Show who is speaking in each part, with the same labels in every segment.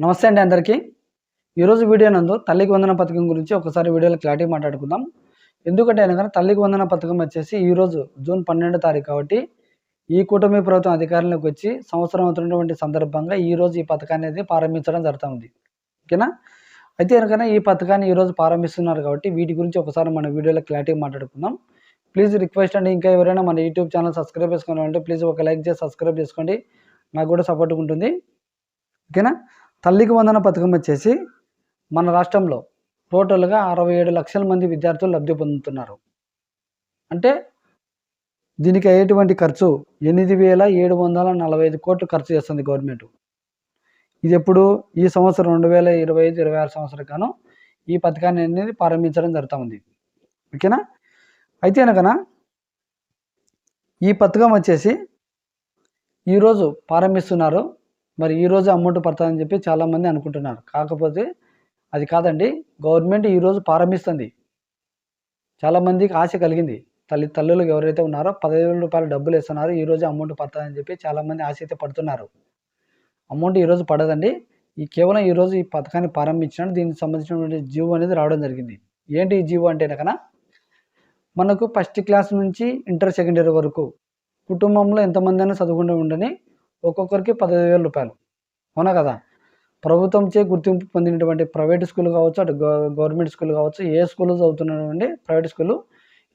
Speaker 1: నమస్తే అండి అందరికీ. ఈరోజు వీడియో నందు తల్లికి వందన పథకం గురించి ఒకసారి వీడియోలో క్లారిటీ మాట్లాడుకుందాం. ఎందుకంటే అనగా తల్లికి వందన పథకం వచ్చేసి ఈరోజు జూన్ పన్నెండో తారీఖు కాబట్టి ఈ కూటమి ప్రభుత్వం అధికారంలోకి వచ్చి సంవత్సరం అవుతున్నటువంటి సందర్భంగా ఈరోజు ఈ పథకాన్ని అనేది ప్రారంభించడం జరుగుతుంది. ఓకేనా? అయితే కనుక ఈ పథకాన్ని ఈరోజు ప్రారంభిస్తున్నారు కాబట్టి వీటి గురించి ఒకసారి మన వీడియోలో క్లారిటీ మాట్లాడుకుందాం. ప్లీజ్ రిక్వెస్ట్ అండి ఇంకా ఎవరైనా మన యూట్యూబ్ ఛానల్ సబ్స్క్రైబ్ చేసుకోవాలంటే ప్లీజ్ ఒక లైక్ చేసి సబ్స్క్రైబ్ చేసుకోండి. నాకు కూడా సపోర్ట్గా ఉంటుంది. ఓకేనా? తల్లికి వందన పథకం వచ్చేసి మన రాష్ట్రంలో టోటల్గా అరవై ఏడు లక్షల మంది విద్యార్థులు లబ్ధి పొందుతున్నారు. అంటే దీనికి అయ్యేటువంటి ఖర్చు ఎనిమిది వేల ఏడు వందల నలభై ఐదు కోట్లు ఖర్చు చేస్తుంది గవర్నమెంట్. ఇది ఎప్పుడు? ఈ సంవత్సరం రెండు వేల ఇరవై ఐదు ఇరవై ఆరు సంవత్సరం ఈ పథకాన్ని అనేది ప్రారంభించడం జరుగుతూ ఉంది. ఓకేనా? అయితే అనకనా ఈ పథకం వచ్చేసి ఈరోజు ప్రారంభిస్తున్నారు. మరి ఈరోజు అమౌంట్ పడుతుందని చెప్పి చాలామంది అనుకుంటున్నారు. కాకపోతే అది కాదండి గవర్నమెంట్ ఈరోజు ప్రారంభిస్తుంది. చాలామందికి ఆశ కలిగింది. తల్లి తల్లులకు ఎవరైతే ఉన్నారో పదివేల రూపాయలు డబ్బులు ఇస్తున్నారు ఈరోజు అమౌంట్ పడుతుందని చెప్పి చాలామంది ఆశ అయితే పడుతున్నారు. అమౌంట్ ఈరోజు పడదండి. ఈ కేవలం ఈరోజు ఈ పథకాన్ని ప్రారంభించినట్టు దీనికి సంబంధించినటువంటి జీవో అనేది రావడం జరిగింది. ఏంటి ఈ జీవో అంటే కనుక మనకు ఫస్ట్ క్లాస్ నుంచి ఇంటర్ సెకండ్ ఇయర్ వరకు కుటుంబంలో ఎంతమంది అయినా చదువుకుంటూ ఉండని ఒక్కొక్కరికి పదహైదు వేల రూపాయలు. అవునా కదా? ప్రభుత్వంచే గుర్తింపు పొందినటువంటి ప్రైవేట్ స్కూల్ కావచ్చు అటు గవర్నమెంట్ స్కూల్ కావచ్చు ఏ స్కూల్ చదువుతున్నటువంటి ప్రైవేట్ స్కూల్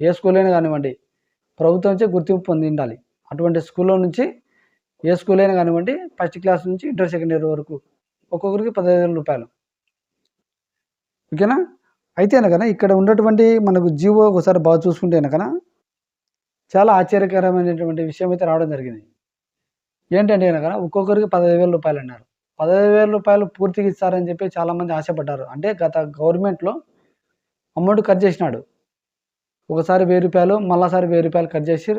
Speaker 1: ఏ స్కూల్ అయినా కానివ్వండి ప్రభుత్వంచే గుర్తింపు పొంది ఉండాలి అటువంటి స్కూల్లో నుంచి ఏ స్కూల్ అయినా కానివ్వండి ఫస్ట్ క్లాస్ నుంచి ఇంటర్ సెకండ్ ఇయర్ వరకు ఒక్కొక్కరికి పదహైదు వేల రూపాయలు. ఓకేనా? అయితే అనగా ఇక్కడ ఉన్నటువంటి మనకు జీవో ఒకసారి బాగా చూసుకుంటే అనగా చాలా ఆశ్చర్యకరమైనటువంటి విషయం అయితే రావడం జరిగింది. ఏంటంటే కనుక ఒక్కొక్కరికి పదహైదు వేల రూపాయలు అన్నారు. పదహైదు వేల రూపాయలు పూర్తిగా ఇస్తారని చెప్పి చాలామంది ఆశపడ్డారు. అంటే గత గవర్నమెంట్లో అమౌంట్ కట్ చేసినాడు. ఒకసారి వెయ్యి రూపాయలు మళ్ళాసారి వెయ్యి రూపాయలు కట్ చేసి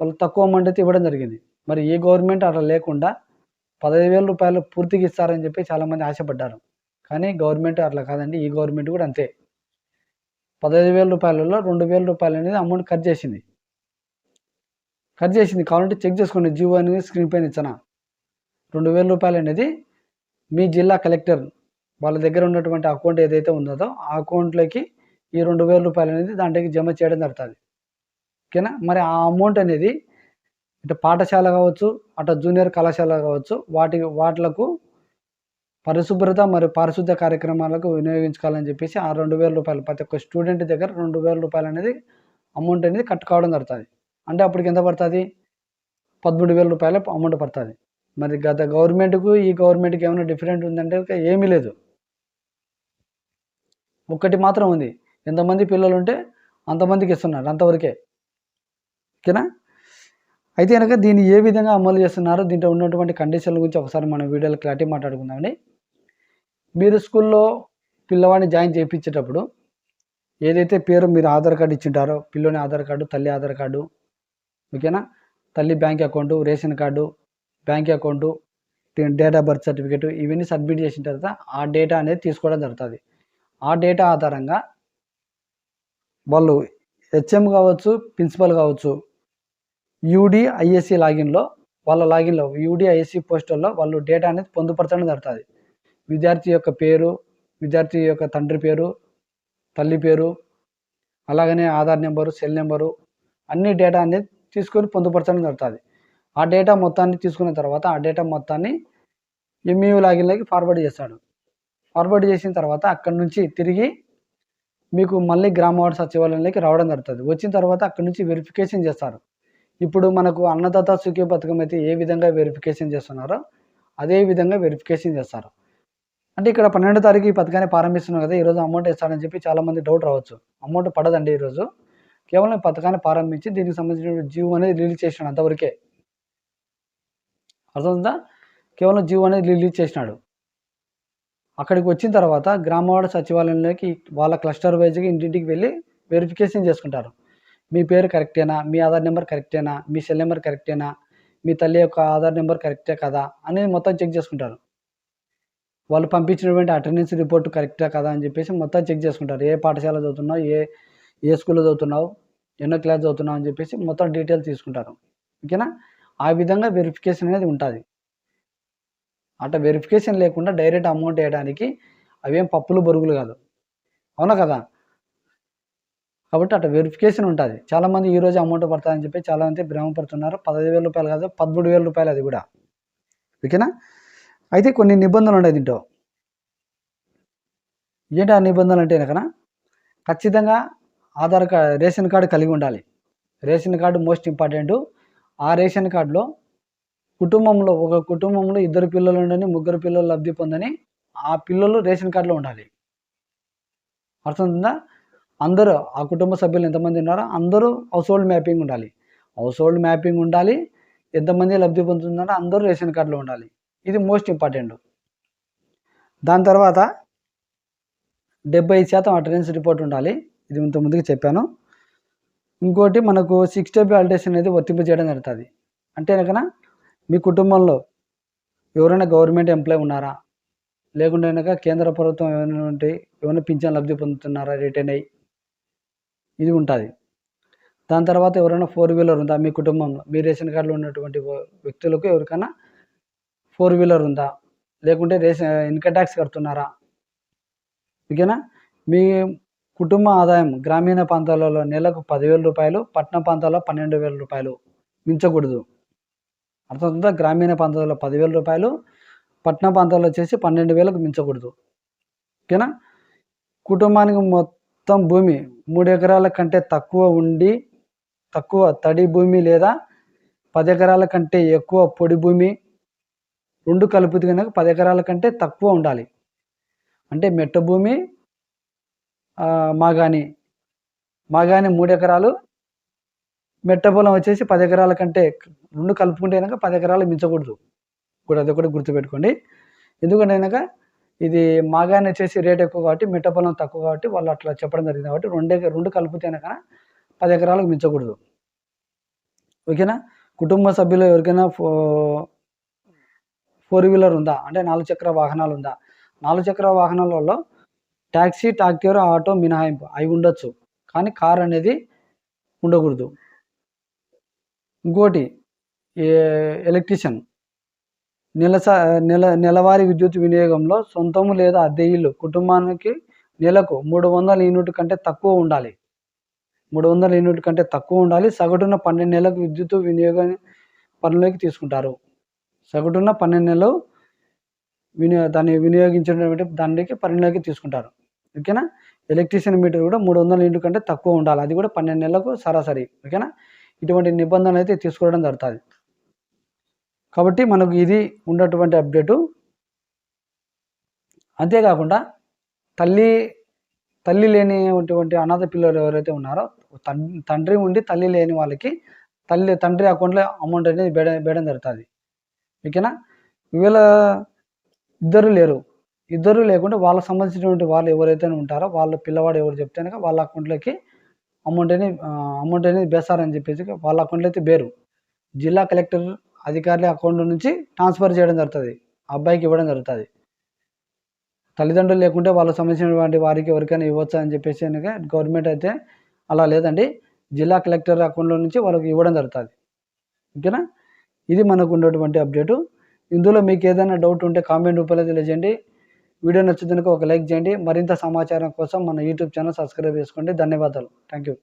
Speaker 1: వాళ్ళు తక్కువ అమౌంట్ అయితే ఇవ్వడం జరిగింది. మరి ఏ గవర్నమెంట్ అట్లా లేకుండా పదహైదు వేల రూపాయలు పూర్తిగా ఇస్తారని చెప్పి చాలామంది ఆశపడ్డారు. కానీ గవర్నమెంట్ అట్లా కాదండి ఈ గవర్నమెంట్ కూడా అంతే. పదహైదు వేల రూపాయలలో రెండు వేల రూపాయలు అనేది అమౌంట్ కట్ చేసింది. కట్ చేసింది. కావాలంటే చెక్ చేసుకోండి. జియో అనేది స్క్రీన్ పైన ఇచ్చిన? రెండు వేల రూపాయలు అనేది మీ జిల్లా కలెక్టర్ వాళ్ళ దగ్గర ఉన్నటువంటి అకౌంట్ ఏదైతే ఉందో ఆ అకౌంట్లోకి ఈ రెండు వేల రూపాయలు అనేది దాంట్లోకి జమ చేయడం జరుగుతుంది. ఓకేనా? మరి ఆ అమౌంట్ అనేది ఇటు పాఠశాల కావచ్చు అటు జూనియర్ కళాశాల కావచ్చు వాటి వాటిలకు పరిశుభ్రత మరియు పారిశుద్ధ కార్యక్రమాలకు వినియోగించుకోవాలని చెప్పేసి ఆ రెండు వేల రూపాయలు ప్రతి ఒక్క స్టూడెంట్ దగ్గర రెండు వేల రూపాయలు అనేది అమౌంట్ అనేది కట్టుకోవడం జరుగుతుంది. అంటే అప్పటికి ఎంత పడుతుంది? పదమూడు వేల రూపాయల అమౌంట్ పడుతుంది. మరి గత గవర్నమెంట్కు ఈ గవర్నమెంట్కి ఏమైనా డిఫరెంట్ ఉందంటే ఏమీ లేదు. ఒక్కటి మాత్రం ఉంది. ఎంతమంది పిల్లలు ఉంటే అంతమందికి ఇస్తున్నారు అంతవరకే. ఓకేనా? అయితే కనుక దీన్ని ఏ విధంగా అమలు చేస్తున్నారో దీంట్లో ఉన్నటువంటి కండిషన్ల గురించి ఒకసారి మనం వీడియోలో క్లారిటీ మాట్లాడుకుందామండి మీరు స్కూల్లో పిల్లవాడిని జాయిన్ చేయించేటప్పుడు ఏదైతే పేరు మీరు ఆధార్ కార్డు ఇచ్చింటారో పిల్లోని ఆధార్ కార్డు తల్లి ఆధార్ కార్డు ఓకేనా? తల్లి bank account ration card bank account date of birth certificate ఇవన్నీ సబ్మిట్ చేసిన తర్వాత ఆ డేటా అనేది తీసుకోవడం జరుగుతుంది. ఆ డేటా ఆధారంగా వాళ్ళు హెచ్ఎం కావచ్చు ప్రిన్సిపల్ కావచ్చు యూడి ఐఎస్సి లాగిన్లో వాళ్ళ లాగిన్లో యూడి ఐఎస్సి పోస్టల్లో వాళ్ళు డేటా అనేది పొందుపరచడం జరుగుతుంది. విద్యార్థి యొక్క పేరు విద్యార్థి యొక్క తండ్రి పేరు తల్లి పేరు అలాగనే ఆధార్ నెంబరు సెల్ నెంబరు అన్ని డేటా అనేది తీసుకొని పొందుపరచడం జరుగుతుంది. ఆ డేటా మొత్తాన్ని తీసుకున్న తర్వాత ఆ డేటా మొత్తాన్ని ఎంఈఓ లాగిన్లోకి ఫార్వర్డ్ చేస్తాడు. ఫార్వర్డ్ చేసిన తర్వాత అక్కడి నుంచి తిరిగి మీకు మళ్ళీ గ్రామ వార్డు సచివాలయంలోకి రావడం జరుగుతుంది. వచ్చిన తర్వాత అక్కడి నుంచి వెరిఫికేషన్ చేస్తారు. ఇప్పుడు మనకు అన్నదాత సుఖీ పథకం అయితే ఏ విధంగా వెరిఫికేషన్ చేస్తున్నారో అదే విధంగా వెరిఫికేషన్ చేస్తారు. అంటే ఇక్కడ పన్నెండో తారీఖు ఈ పథకాన్ని ప్రారంభిస్తున్నాం కదా ఈరోజు అమౌంట్ ఇస్తారని చెప్పి చాలామంది డౌట్ రావచ్చు. అమౌంట్ పడదండి ఈరోజు కేవలం పథకాన్ని ప్రారంభించి దీనికి సంబంధించిన జీవో అనేది రిలీజ్ చేసినాడు అంతవరకే. అర్థమవుతుందా కేవలం జీవో అనేది రిలీజ్ చేసినాడు. అక్కడికి వచ్చిన తర్వాత గ్రామవాడ సచివాలయంలోకి వాళ్ళ క్లస్టర్ వైజ్గా ఇంటింటికి వెళ్ళి వెరిఫికేషన్ చేసుకుంటారు. మీ పేరు కరెక్టేనా మీ ఆధార్ నెంబర్ కరెక్టేనా మీ సెల్ నెంబర్ కరెక్టేనా మీ తల్లి యొక్క ఆధార్ నెంబర్ కరెక్టే కదా? అనేది మొత్తం చెక్ చేసుకుంటారు. వాళ్ళు పంపించినటువంటి అటెండెన్స్ రిపోర్ట్ కరెక్టా కదా అని చెప్పేసి మొత్తం చెక్ చేసుకుంటారు. ఏ పాఠశాల చదువుతున్నావు? ఏ ఏ స్కూల్లో చదువుతున్నావు ఎన్నో క్లాస్ చదువుతున్నావు అని చెప్పేసి మొత్తం డీటెయిల్స్ తీసుకుంటారు. ఓకేనా? ఆ విధంగా వెరిఫికేషన్ అనేది ఉంటుంది. అట్లా వెరిఫికేషన్ లేకుండా డైరెక్ట్ అమౌంట్ వేయడానికి అవేం పప్పులు బొరుగులు కాదు. అవునా కదా? కాబట్టి అట్లా వెరిఫికేషన్ ఉంటుంది. చాలామంది ఈ రోజు అమౌంట్ పడుతుందని చెప్పి చాలామంది భ్రమపడుతున్నారు పదహైదు వేల రూపాయలు కాదు పదమూడు వేల రూపాయలు అది కూడా. ఓకేనా? అయితే కొన్ని నిబంధనలు ఉన్నాయి దీంట్లో. ఏంటి ఆ నిబంధనలు అంటే కనుక ఖచ్చితంగా ఆధార్ కార్డ్ రేషన్ కార్డు కలిగి ఉండాలి. Ration card most important. ఆ రేషన్ కార్డులో కుటుంబంలో ఒక కుటుంబంలో ఇద్దరు పిల్లలు ఉండని ముగ్గురు పిల్లలు లబ్ధి పొందని ఆ పిల్లలు రేషన్ కార్డులో ఉండాలి. అర్థమవుతుందా? అందరూ ఆ కుటుంబ సభ్యులు ఎంతమంది ఉన్నారో అందరూ హౌస్ హోల్డ్ మ్యాపింగ్ ఉండాలి. హౌస్ హోల్డ్ మ్యాపింగ్ ఉండాలి. ఎంతమంది లబ్ధి పొందుతున్నారో అందరూ రేషన్ కార్డులో ఉండాలి. ఇది మోస్ట్ ఇంపార్టెంట్. దాని తర్వాత డెబ్బై శాతం అటెండెన్స్ రిపోర్ట్ ఉండాలి. ఇది ఇంత ముందుకు చెప్పాను. ఇంకోటి మనకు సిక్స్ స్టెప్ ఆల్టేషన్ అనేది వర్తింపజేయడం జరుగుతుంది. అంటే కనుక మీ కుటుంబంలో ఎవరైనా గవర్నమెంట్ ఎంప్లాయ్ ఉన్నారా? లేకుంటే కనుక కేంద్ర ప్రభుత్వం ఏమైనా ఉంటే ఏమైనా పింఛన్ లబ్ధి పొందుతున్నారా రిటర్న్ అయ్యి? ఇది ఉంటుంది. దాని తర్వాత ఎవరైనా ఫోర్ వీలర్ ఉందా మీ కుటుంబంలో? మీ రేషన్ కార్డులో ఉన్నటువంటి వ్యక్తులకు ఎవరికైనా ఫోర్ వీలర్ ఉందా? లేకుంటే రేషన్ ఇన్కమ్ ట్యాక్స్ కడుతున్నారా? ఓకేనా? మీ కుటుంబ ఆదాయం గ్రామీణ ప్రాంతాలలో నెలకు పదివేల రూపాయలు పట్టణ ప్రాంతాల్లో పన్నెండు వేల రూపాయలు మించకూడదు. అర్థమవుతుందా? గ్రామీణ ప్రాంతాల్లో పదివేల రూపాయలు పట్టణ ప్రాంతాల్లో వచ్చేసి పన్నెండు వేలకు మించకూడదు. ఓకేనా? కుటుంబానికి మొత్తం భూమి మూడు ఎకరాల కంటే తక్కువ ఉండి తక్కువ తడి భూమి లేదా పది ఎకరాల కంటే ఎక్కువ పొడి భూమి రెండు కలుపుతు కనుక పది ఎకరాల కంటే తక్కువ ఉండాలి. అంటే మెట్ట భూమి మాగాని. మాగాని మూడు ఎకరాలు. మెట్ట పొలం వచ్చేసి పది ఎకరాల కంటే రెండు కలుపుకుంటే కనుక పది ఎకరాలు మించకూడదు. కూడా అది ఒకటి గుర్తుపెట్టుకోండి. ఎందుకంటే కనుక ఇది మాగాని వచ్చేసి రేట్ ఎక్కువ కాబట్టి మెట్ట పొలం తక్కువ కాబట్టి వాళ్ళు అట్లా చెప్పడం జరిగింది కాబట్టి రెండు రెండు కలిపితే కనుక పది ఎకరాలకు మించకూడదు. ఓకేనా? కుటుంబ సభ్యులు ఎవరికైనా ఫో ఫోర్ వీలర్ ఉందా? అంటే నాలుగు చక్ర వాహనాలు ఉందా? నాలుగు చక్ర వాహనాలలో ట్యాక్సీ ట్రాక్టర్ ఆటో మినహాయింపు. అవి ఉండొచ్చు. కానీ కార్ అనేది ఉండకూడదు. ఇంకోటి ఎలక్ట్రీషియన్. నెలస నెల నెలవారీ విద్యుత్ వినియోగంలో సొంతము లేదా అద్దె ఇల్లు కుటుంబానికి నెలకు మూడు వందల యూనిట్ కంటే తక్కువ ఉండాలి. మూడు వందల యూనిట్ కంటే తక్కువ ఉండాలి. సగటున పన్నెండు నెలలకు విద్యుత్ వినియోగ పనులకి తీసుకుంటారు. సగటున పన్నెండు నెలలు వినియో దాన్ని వినియోగించినటువంటి దానికి పరిణిలోకి తీసుకుంటారు. ఓకేనా? ఎలక్ట్రీషియన్ మీటర్ కూడా మూడు వందల యూనిట్ కంటే తక్కువ ఉండాలి. అది కూడా పన్నెండు నెలలకు సరాసరి ఓకేనా? ఇటువంటి నిబంధనలు అయితే తీసుకోవడం జరుగుతుంది. కాబట్టి మనకు ఇది ఉన్నటువంటి అప్డేటు. అంతేకాకుండా తల్లి తల్లి లేనిటువంటి అనాథ పిల్లలు ఎవరైతే ఉన్నారో తండ్రి ఉండి తల్లి లేని వాళ్ళకి తల్లి తండ్రి అకౌంట్లో అమౌంట్ అనేది వేయడం వేయడం జరుగుతుంది. ఓకేనా? ఒకవేళ ఇద్దరు లేరు ఇద్దరు లేకుంటే వాళ్ళకి సంబంధించినటువంటి వాళ్ళు ఎవరైతే ఉంటారో వాళ్ళ పిల్లవాడు ఎవరు చెప్తే వాళ్ళ అకౌంట్లోకి అమౌంట్ అనేది అమౌంట్ అనేది వేస్తారని చెప్పేసి వాళ్ళ అకౌంట్లో అయితే వేరు. జిల్లా కలెక్టర్ అధికారుల అకౌంట్ నుంచి ట్రాన్స్ఫర్ చేయడం జరుగుతుంది. ఆ అబ్బాయికి ఇవ్వడం జరుగుతుంది. తల్లిదండ్రులు లేకుంటే వాళ్ళకి సంబంధించినటువంటి వారికి ఎవరికైనా ఇవ్వచ్చు అని చెప్పేసి కనుక గవర్నమెంట్ అయితే అలా లేదండి. జిల్లా కలెక్టర్ అకౌంట్లో నుంచి వాళ్ళకి ఇవ్వడం జరుగుతుంది. ఓకేనా? ఇది మనకు ఉన్నటువంటి అప్డేటు. ఇందులో మీకు ఏదైనా డౌట్ ఉంటే కామెంట్ రూపంలో తెలియజేయండి. వీడియో నచ్చుతున్నక ఒక లైక్ చేయండి. మరింత సమాచారం కోసం మన యూట్యూబ్ ఛానల్ సబ్స్క్రైబ్ చేసుకోండి. ధన్యవాదాలు. Thank you